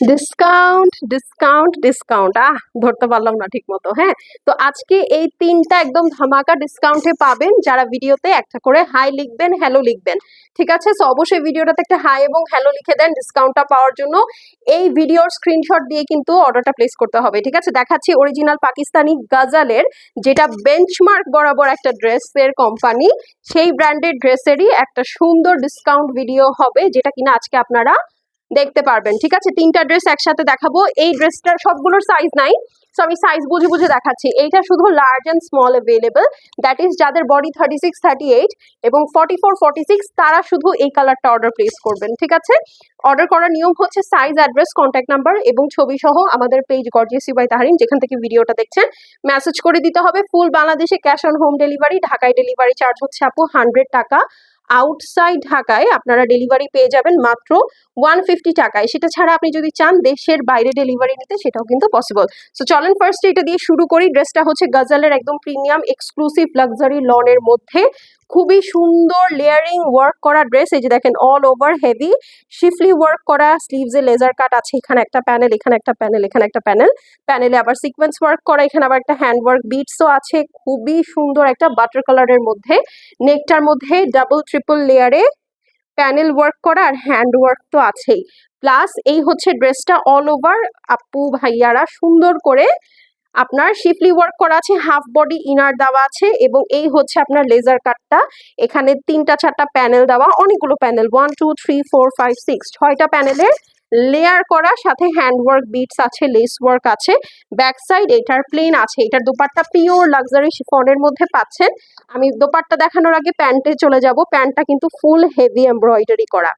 Discount discount discount আহ, ধরতে পারলাম না ঠিক মতো হ্যাঁ? তো আজকে এই তিনটা একদম ধামাকা ডিসকাউন্টে পাবেন, যারা ভিডিওতে একটা করে হাই লিখবেন হ্যালো লিখবেন। ঠিক আছে? সো অবশ্যই ভিডিওটাতে একটা হাই এবং হ্যালো লিখে দেন ডিসকাউন্টটা পাওয়ার জন্য। এই ভিডিওর স্ক্রিনশট দিয়ে কিন্তু অর্ডারটা প্লেস করতে হবে, ঠিক আছে? দেখাচ্ছি অরিজিনাল পাকিস্তানি গাজালের যেটা বেঞ্চমার্ক বরাবর একটা ড্রেসের কোম্পানি সেই ব্র্যান্ডের ড্রেসেরই একটা সুন্দর ডিসকাউন্ট ভিডিও হবে, যেটা কিনা আজকে আপনারা দেখতে পারবেন, ঠিক আছে? তিনটা ড্রেস একসাথে দেখাবো। এই ড্রেসটার সবগুলোর সাইজ নাই সো আমি সাইজ বুঝে বুঝে দেখাচ্ছি। এইটা শুধু large and small available that is যাদের body thirty six thirty eight এবং ফর্টি ফোর ফর্টি সিক্স তারা শুধু এই কালারটা অর্ডার প্লেস করবেন, ঠিক আছে? অর্ডার করার নিয়ম হচ্ছে সাইজ অ্যাড্রেস কন্ট্যাক্ট নাম্বার এবং ছবি সহ আমাদের পেজ গর্জিয়াসি বাই তাহারিন যেখান থেকে ভিডিওটা দেখছেন মেসেজ করে দিতে হবে। ফুল বাংলাদেশে ক্যাশ অন হোম ডেলিভারি ঢাকায় ডেলিভারি চার্জ হচ্ছে আপু হান্ড্রেড টাকা। আউটসাইড ঢাকায় আপনারা ডেলিভারি পেয়ে যাবেন মাত্র ওয়ান ফিফটি টাকায়। সেটা ছাড়া আপনি যদি চান দেশের বাইরে ডেলিভারি নিতে, সেটাও কিন্তু পসিবল সো চলেন ফার্স্ট এটা দিয়ে শুরু করি। ড্রেসটা হচ্ছে গজালের একদম প্রিমিয়াম এক্সক্লুসিভ লাক্সারি লনের মধ্যে। খুবই সুন্দর লেয়ারিং ওয়ার্ক করা ড্রেস এই যে দেখেন all over heavy schiffli work করা স্লিভসে লেজার কাট আছে, এখানে একটা প্যানেল এখানে একটা প্যানেল এখানে একটা প্যানেল প্যানেলে আবার সিকোয়েন্স ওয়ার্ক করা, এখানে আবার একটা হ্যান্ড ওয়ার্ক বিটসও আছে, খুবই সুন্দর একটা বাটার কালারের মধ্যে নেকটার মধ্যে ডাবল ট্রিপল লেয়ারে প্যানেল ওয়ার্ক করা আর হ্যান্ড ওয়ার্ক তো আছেই। প্লাস এই হচ্ছে ড্রেসটা অল ওভার আপু, ভাইয়ারা সুন্দর করে আপনার শিফলি ওয়ার্ক করা আছে হাফ বডি ইনার দেওয়া আছে এবং এই হচ্ছে আপনার লেজার কাটটা এখানে তিনটা, চারটা প্যানেল দেওয়া, অনেকগুলো panel one two three four five six ছয়টা প্যানেলের লেয়ার করা, সাথে হ্যান্ড ওয়ার্ক বিটস আছে লেস ওয়ার্ক আছে ব্যাক সাইড এটার প্লেন আছে, এটার দোপাট্টা পিওর লাক্সারি শিফনের মধ্যে পাচ্ছেন। আমি দোপাট্টা দেখানোর আগে প্যান্টে চলে যাব প্যান্টটা কিন্তু ফুল হেভি এমব্রয়ডারি করা।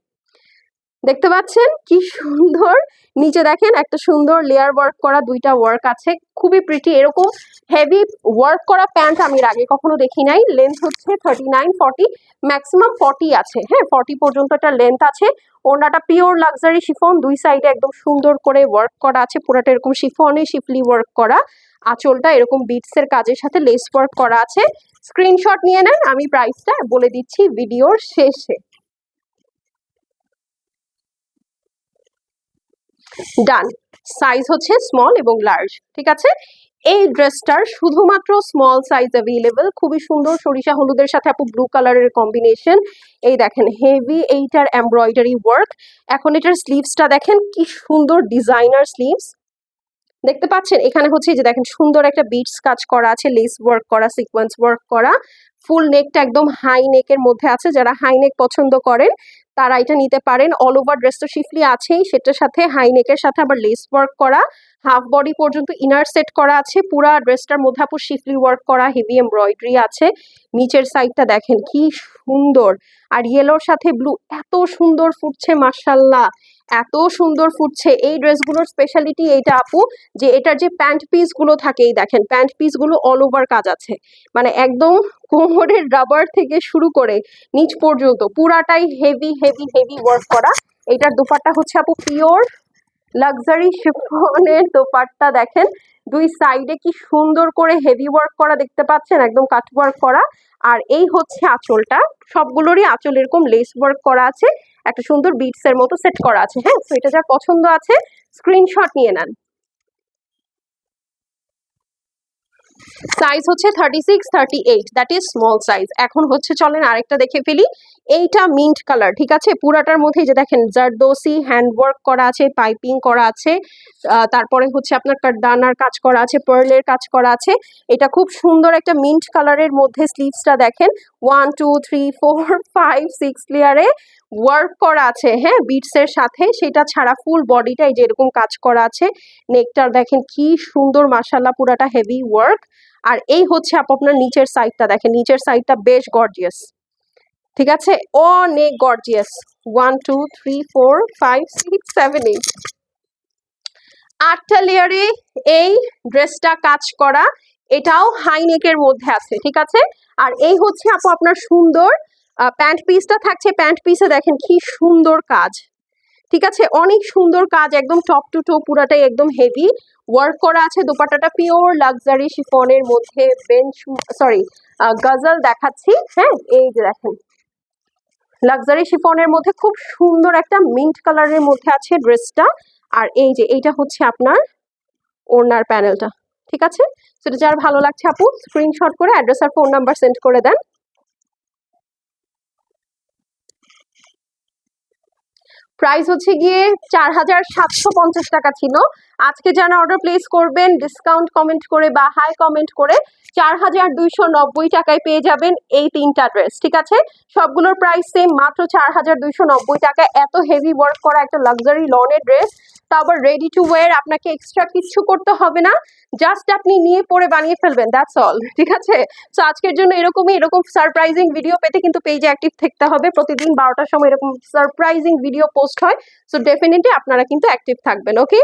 দেখতে পাচ্ছেন? কি সুন্দর। নিচে দেখেন একটা সুন্দর লেয়ার ওয়ার্ক করা দুইটা ওয়ার্ক আছে। খুবই প্রিটি এরকম হেভি ওয়ার্ক করা প্যান্ট আমি আগে কখনো দেখি নাই। লেন্থ হচ্ছে thirty nine forty maximum forty আছে। হ্যাঁ ফর্টি পর্যন্ত একটা লেন্থ আছে। ওনাটা পিওর লাক্সারি শিফন দুই সাইডে একদম সুন্দর করে ওয়ার্ক করা আছে। পুরোটা এরকম শিফনে শিফলি ওয়ার্ক করা। আঁচলটা এরকম বিটসের কাজের সাথে লেস ওয়ার্ক করা আছে। স্ক্রিনশট নিয়ে নেন, আমি প্রাইসটা বলে দিচ্ছি ভিডিওর শেষে। ডান সাইজ হচ্ছে স্মল এবং লার্জ ঠিক আছে? এই ড্রেসটার শুধুমাত্র স্মল সাইজ অ্যাভেলেবেল খুবই সুন্দর সরিষা হলুদের সাথে আপু ব্লু কালারের কম্বিনেশন এই দেখেন হেভি এইটার এমব্রয়ডারি ওয়ার্ক এখন এটার স্লিভসটা দেখেন, কি সুন্দর ডিজাইনার স্লিভস দেখতে পাচ্ছেন? এখানে হচ্ছে যে দেখেন সুন্দর একটা বিটস কাজ করা আছে লেস ওয়ার্ক করা সিকোয়েন্স ওয়ার্ক করা। ফুল নেকটা একদম হাই নেকের মধ্যে আছে। যারা হাই নেক পছন্দ করেন, তারা এটা নিতে পারেন। অল ওভার ড্রেস তো শিফলি আছেই, সেটার সাথে হাই নেকের সাথে আবার লেস ওয়ার্ক করা। হাফ বডি পর্যন্ত ইনার সেট করা আছে। পুরা ড্রেসটার মধ্যে আপু শিফলি ওয়ার্ক করা হেভি এমব্রয়ডারি আছে। নিচের সাইডটা দেখেন কি সুন্দর। আর ইয়েলোর সাথে ব্লু এত সুন্দর ফুটছে মার্শাল্লাহ এত সুন্দর ফুটছে এই ড্রেসগুলোর স্পেশালিটি এইটা আপু, যে এটার যে প্যান্ট পিসগুলো থাকে, এই দেখেন প্যান্ট পিসগুলো অল ওভার কাজ আছে। মানে একদম কোমরের রাবার থেকে শুরু করে নিচ পর্যন্ত পুরাটাই হেভি হেভি হেভি ওয়ার্ক করা। এটার দোপাট্টা হচ্ছে আপু পিওর লাক্সারি শিফনের দোপাট্টা, দেখেন। দুই সাইডে কি সুন্দর করে হেভি ওয়ার্ক করা দেখতে পাচ্ছেন, একদম কাট ওয়ার্ক করা। আর এই হচ্ছে আঁচলটা। সবগুলোরই আঁচল এরকম লেস ওয়ার্ক করা আছে। একটা সুন্দর বিটস এর মতো সেট করা আছে হ্যাঁ? তো এটা যার পছন্দ আছে স্ক্রিনশট নিয়ে নেন। সাইজ হচ্ছে thirty six thirty eight that is small size এখন হচ্ছে চলেন আরেকটা দেখে ফেলি। এইটা মিন্ট কালার ঠিক আছে? পুরাটার মধ্যে যে দেখেন, জারদোসি হ্যান্ড ওয়ার্ক করা আছে পাইপিং করা আছে তারপরে হচ্ছে আপনার দানার কাজ করা আছে পার্লের কাজ করা আছে। এটা খুব সুন্দর একটা মিন্ট কালারের মধ্যে স্লিভসটা দেখেন। One two three four five six লেয়ারে ওয়ার্ক করা আছে হ্যাঁ? বিটসের সাথে সেটা ছাড়া ফুল বডিটাই যেরকম কাজ করা আছে নেকটার দেখেন কি সুন্দর মাসাল্লাহ পুরাটা হেভি ওয়ার্ক আর এই হচ্ছে আপ আপনার নিচের সাইডটা দেখেন, নিচের সাইডটা বেশ গর্জিয়াস ঠিক আছে? অনেক gorgeous one two three four five six seven eight আটটা লেয়ারে এই ড্রেসটা কাজ করা, এটাও হাই নেকের মধ্যে আছে, ঠিক আছে? আর এই হচ্ছে আপু আপনার সুন্দর প্যান্ট পিসটা থাকছে প্যান্ট পিসে দেখেন কি সুন্দর কাজ। ঠিক আছে? অনেক সুন্দর কাজ, একদম টপ টু টো পুরাটাই একদম হেভি ওয়ার্ক করা আছে দোপাট্টাটা পিওর লাক্সারি শিফনের মধ্যে বেঞ্চ সরি গজল দেখাচ্ছি। হ্যাঁ এই যে দেখেন। লাক্সারি শিফনের মধ্যে খুব সুন্দর একটা মিন্ট কালারের মধ্যে আছে ড্রেসটা আর এই যে, এইটা হচ্ছে আপনার ওড়নার প্যানেলটা ঠিক আছে? সেটা যার ভালো লাগছে আপু স্ক্রিনশট করে অ্যাড্রেস আর ফোন নাম্বার সেন্ড করে দেন। প্রাইস হচ্ছে গিয়ে চার হাজার সাতশো পঞ্চাশ টাকা ছিল। আজকে যারা অর্ডার প্লেস করবেন ডিসকাউন্ট কমেন্ট করে বা হাই কমেন্ট করে চার হাজার দুইশো নব্বই টাকায় পেয়ে যাবেন এই তিনটা ড্রেস ঠিক আছে? সবগুলোর প্রাইস সেম মাত্র চার হাজার দুইশো নব্বই টাকা এত হেভি ওয়ার্ক করা একটা লাক্সারি লনের ড্রেস তা আবার রেডি টু ওয়ার আপনাকে এক্সট্রা কিছু করতে হবে না। জাস্ট আপনি নিয়ে পরে বানিয়ে ফেলবেন দ্যাটস অল ঠিক আছে? সো আজকের জন্য এরকমই, এরকম সারপ্রাইজিং ভিডিও পেতে কিন্তু পেজে অ্যাক্টিভ থাকতে হবে। প্রতিদিন বারোটার সময় এরকম সারপ্রাইজিং ভিডিও পোস্ট হয়। সো ডেফিনেটলি আপনারা কিন্তু অ্যাক্টিভ থাকবেন ওকে